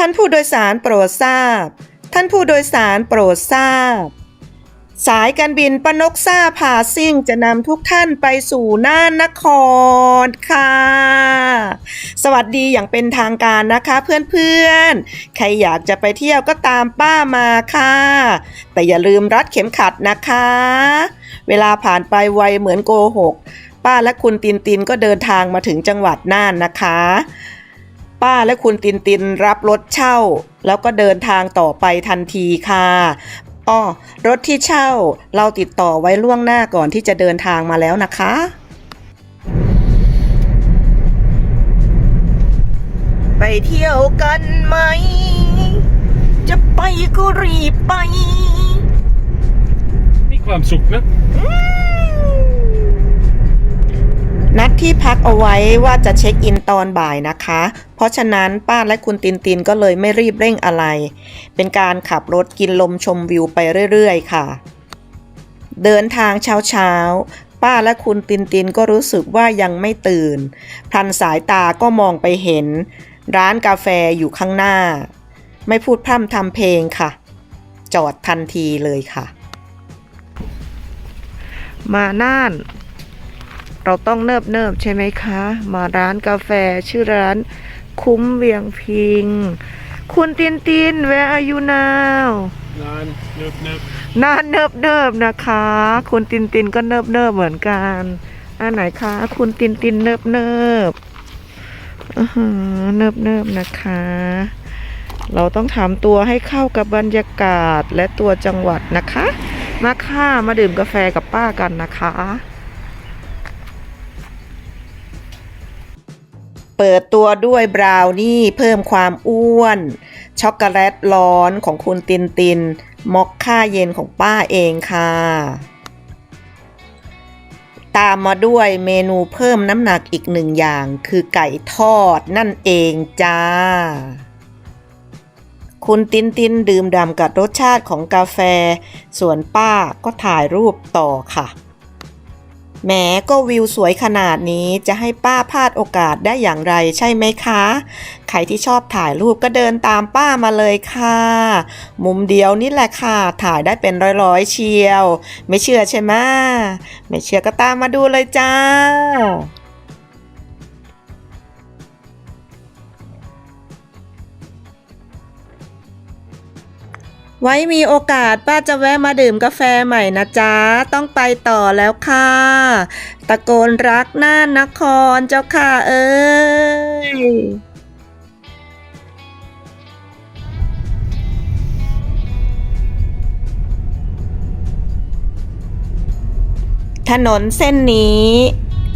ท่านผู้โดยสารโปรดทราบ ท่านผู้โดยสารโปรดทราบ สายการบินปนกซ่าพาซิ่งจะนำทุกท่านไปสู่น่านนครค่ะ สวัสดีอย่างเป็นทางการนะคะเพื่อนๆ ใครอยากจะไปเที่ยวก็ตามป้ามาค่ะ แต่อย่าลืมรัดเข็มขัดนะคะ เวลาผ่านไปไวเหมือนโกหก ป้าและคุณตินตินก็เดินทางมาถึงจังหวัดน่านนะคะ ป้าและคุณตินตินรับรถเช่า แล้วก็เดินทางต่อไปทันทีค่ะอ้อรถที่เช่าเราติดต่อไว้ล่วงหน้าก่อนที่จะเดินทางมาแล้วนะคะไปเที่ยวกันไหม จะไปก็รีบไป มีความสุขนะ นัดที่พักเอาไว้ว่าจะเช็คอินตอนบ่ายนะคะ เพราะฉะนั้นป้าและคุณตินตินก็เลยไม่รีบเร่งอะไร เป็นการขับรถกินลมชมวิวไปเรื่อยๆ ค่ะ เดินทางเช้าๆ ป้าและคุณตินตินก็รู้สึกว่ายังไม่ตื่นพลันสายตาก็มองไปเห็น ร้านกาแฟอยู่ข้างหน้า ไม่พูดพร่ำทำเพลงค่ะ จอดทันทีเลยค่ะ มาน่าน เราต้องเนิบเนิบๆใช่ไหมคะ มาร้านกาแฟชื่อร้านคุ้มเวียงพิง คุณตินติน where are you now นานเนิบเนิบน่าเนิบเนิบๆนะคะ คุณตินตินก็เนิบเนิบๆเหมือนกันอันไหนคะ คุณตินตินเนิบเนิบๆอื้อหือเนิบเนิบๆนะคะ เราต้องทำตัวให้เข้ากับบรรยากาศและตัวจังหวัดนะคะ มาค่ะมาดื่มกาแฟกับป้ากันนะคะ เปิดตัวด้วยบราวนี่เพิ่มความอ้วน ช็อกโกแลตร้อนของคุณตินตินมอคค่าเย็นของป้าเองค่ะ ตามมาด้วยเมนูเพิ่มน้ำหนักอีกหนึ่งอย่าง คือไก่ทอดนั่นเองจ้า คุณตินตินดื่มด่ำกับรสชาติของกาแฟ ส่วนป้าก็ถ่ายรูปต่อค่ะ แหมก็วิวสวยขนาดนี้จะให้ป้าพลาดโอกาสได้อย่างไรใช่ไหมคะ ใครที่ชอบถ่ายรูปก็เดินตามป้ามาเลยค่ะ มุมเดียวนี่แหละค่ะ ถ่ายได้เป็นร้อยๆเชียว ไม่เชื่อใช่ไหมไม่เชื่อก็ตามมาดูเลยจ้า ไว้มีโอกาสป้าจะแวะมาดื่มกาแฟใหม่นะจ๊ะ ต้องไปต่อแล้วค่ะ ตะโกนรักน่านนครเจ้าค่ะเอ้ยถนนเส้นนี้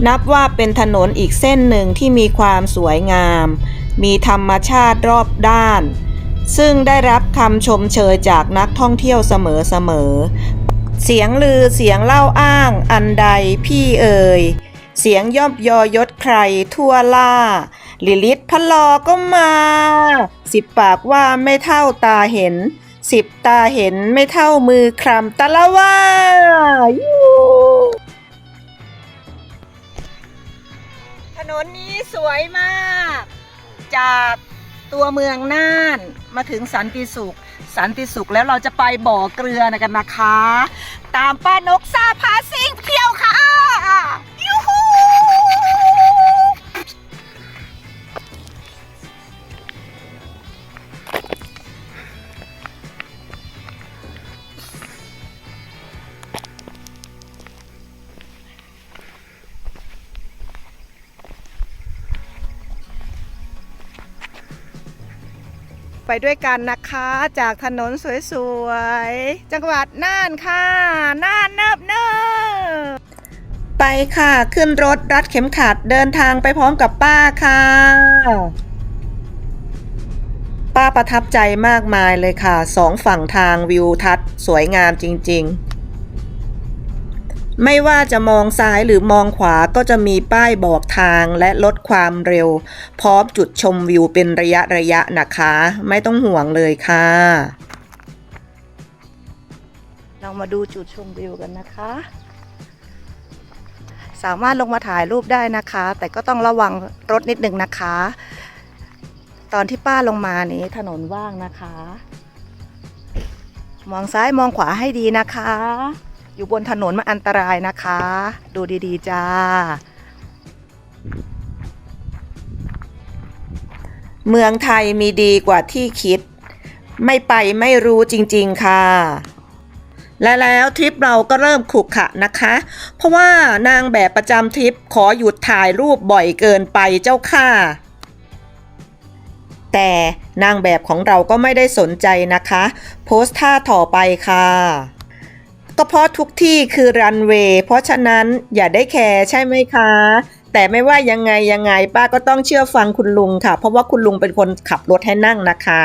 นับว่าเป็นถนนอีกเส้นหนึ่งที่มีความสวยงาม มีธรรมชาติรอบด้าน ซึ่งได้รับคำชมเชยจากนักท่องเที่ยวเสมอๆเสียงลือเสียงเล่าอ้างอันใดพี่เอ่ย เสียงย่อมยอยศใครทั่วล่า ลิลิตพะลอก็มา สิบปากว่าไม่เท่าตาเห็น สิบตาเห็นไม่เท่ามือคลำตะละว่ายูถนนนี้สวยมาก จาก ตัวเมืองน่านมาถึงสันติสุข สันติสุขแล้วเราจะไปบ่อเกลือนะกันนะคะ ตามป้านกซาพาซิ่งเที่ยวค่ะ ไปด้วยกันนะคะจากถนนสวยๆ จังหวัดน่านค่ะน่านเนิบเนิบไปค่ะ ขึ้นรถรัดเข็มขัดเดินทางไปพร้อมกับป้าค่ะ ป้าประทับใจมากมายเลยค่ะสองฝั่งทางวิวทัศน์สวยงามจริง ๆ ไม่ว่าจะมองซ้ายหรือมองขวาก็จะมีป้ายบอกทางและลดความเร็ว พร้อมจุดชมวิวเป็นระยะระยะนะคะ ไม่ต้องห่วงเลยค่ะ เรามาดูจุดชมวิวกันนะคะ สามารถลงมาถ่ายรูปได้นะคะ แต่ก็ต้องระวังรถนิดนึงนะคะ ตอนที่ป้าลงมานี้ถนนว่างนะคะ มองซ้ายมองขวาให้ดีนะคะ อยู่บนถนนมันอันตรายนะคะ ดูดีๆจ้า เมืองไทยมีดีกว่าที่คิด ไม่ไปไม่รู้จริงๆค่ะและแล้วทริปเราก็เริ่มขรุขระนะคะ เพราะว่านางแบบประจำทริปขอหยุดถ่ายรูปบ่อยเกินไปเจ้าค่ะ แต่นางแบบของเราก็ไม่ได้สนใจนะคะ โพสท่าต่อไปค่ะ ก็เพราะทุกที่คือรันเวย์เพราะฉะนั้นอย่าได้แคร์ใช่ไหมคะ แต่ไม่ว่ายังไงยังไงป้าก็ต้องเชื่อฟังคุณลุงค่ะ เพราะว่าคุณลุงเป็นคนขับรถให้นั่งนะคะ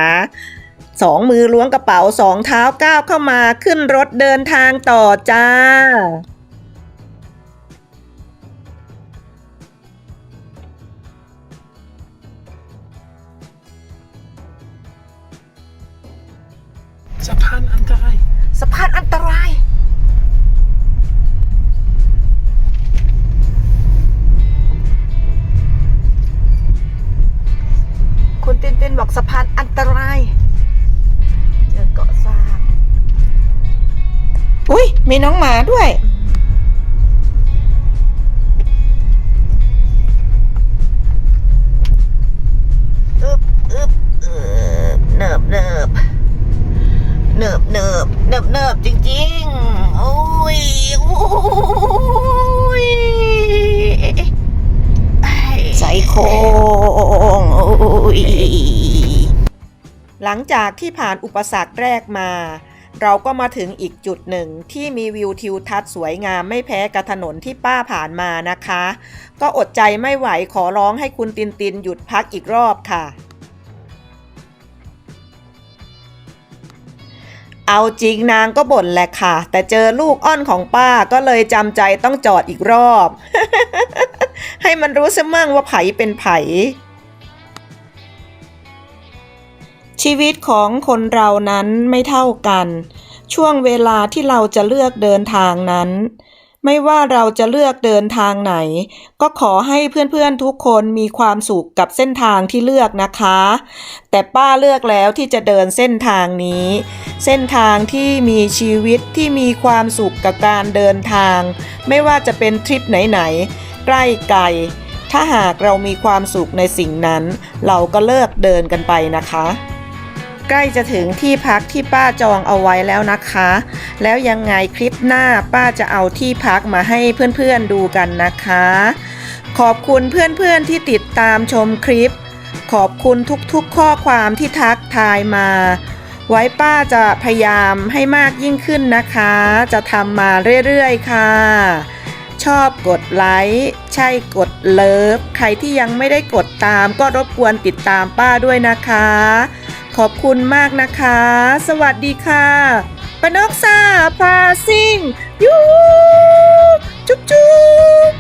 สองมือล้วงกระเป๋าสองเท้าก้าวเข้ามาขึ้นรถเดินทางต่อจ้า คุณตินตินบอกสะพานอันตราย เจอเกาะสร้าง อุ้ยมีน้องหมาด้วย อึบอึบเออเนิบเนิบเนิบเนิบเนิบเนิบจริงๆ โอ้ย โอ้ย ใส่โครงโอ้ ยหลังจากที่ผ่านอุปสรรคแรกมา เราก็มาถึงอีกจุดหนึ่งที่มีวิวทิวทัศน์สวยงามไม่แพ้กับถนนที่ป้าผ่านมานะคะ ก็อดใจไม่ไหวขอร้องให้คุณตินตินหยุดพักอีกรอบค่ะ เอาจริงนางก็บ่นแหละค่ะ แต่เจอลูกอ้อนของป้าก็เลยจำใจต้องจอดอีกรอบ ให้มันรู้ซะมั่งว่าไผเป็นไผ ชีวิตของคนเรานั้นไม่เท่ากัน ช่วงเวลาที่เราจะเลือกเดินทางนั้น ไม่ว่าเราจะเลือกเดินทางไหน ก็ขอให้เพื่อนๆทุกคนมีความสุขกับเส้นทางที่เลือกนะคะ แต่ป้าเลือกแล้วที่จะเดินเส้นทางนี้ เส้นทางที่มีชีวิตที่มีความสุขกับการเดินทาง ไม่ว่าจะเป็นทริปไหนๆใกล้ไกลถ้าหากเรามีความสุขในสิ่งนั้น เราก็เลิกเดินกันไปนะคะ ใกล้จะถึงที่พักที่ป้าจองเอาไว้แล้วนะคะ แล้วยังไงคลิปหน้าป้าจะเอาที่พักมาให้เพื่อนๆดูกันนะคะ ขอบคุณเพื่อนๆที่ติดตามชมคลิป ขอบคุณทุกๆข้อความที่ทักทายมา ไว้ป้าจะพยายามให้มากยิ่งขึ้นนะคะ จะทำมาเรื่อยๆค่ะชอบกดไลค์ใช่กดเลิฟ ใครที่ยังไม่ได้กดตามก็รบกวนติดตามป้าด้วยนะคะ ขอบคุณมากนะคะ สวัสดีค่ะปนกซาพาซิ่งยูจุ๊บจุ๊บ